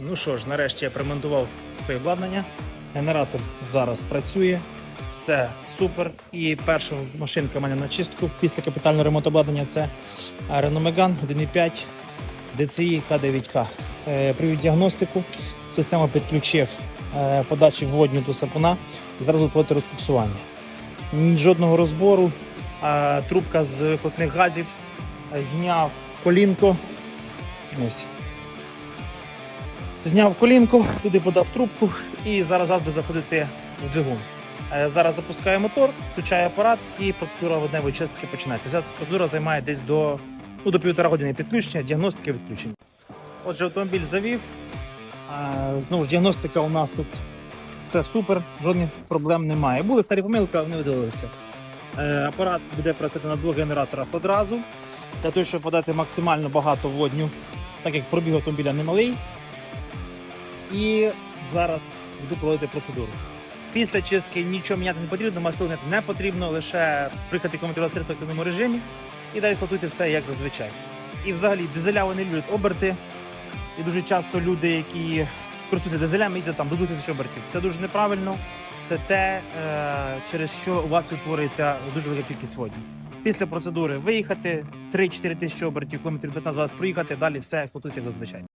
Ну що ж, нарешті я примонтував своє обладнання. Генератор зараз працює. Все супер. І перша машинка в мене на чистку після капітального ремонту обладнання це Renault Megane 1.5 DCI K9K. Е, Провів діагностику, система підключив е, подачі вводню до сапуна. Зараз буду проводити розфіксування. Жодного розбору, трубка з вихлопних газів, зняв колінко. Ось. Зняв колінко, туди подав трубку і зараз газ буде заходити в двигун. Е, Зараз запускаю мотор, включаю апарат і процедура водневої чистки починається. Ця процедура займає десь до, ну, до півтора години підключення, діагностики відключення. Отже, автомобіль завів. Е, Знову ж діагностика у нас тут все супер, жодних проблем немає. Були старі помилки, але вони видалилися. Е, Апарат буде працювати на двох генераторах одразу, для того, щоб подати максимально багато водню, так як пробіг автомобіля немалий. І зараз буду проводити процедуру. Після чистки нічого міняти не потрібно, масло не потрібно, лише прихати коментувати стрільця в активному режимі і далі слотуйте все як зазвичай. І взагалі дизеля вони люблять оберти. І дуже часто люди, які користуються дизелями, їздять там до 2000 обертів. Це дуже неправильно. Це те, е, через що у вас утворюється дуже велика кількість водню. Після процедури виїхати 3-4 тисячі обертів, кілометрів 15 зараз проїхати, далі все експлуатується як зазвичай.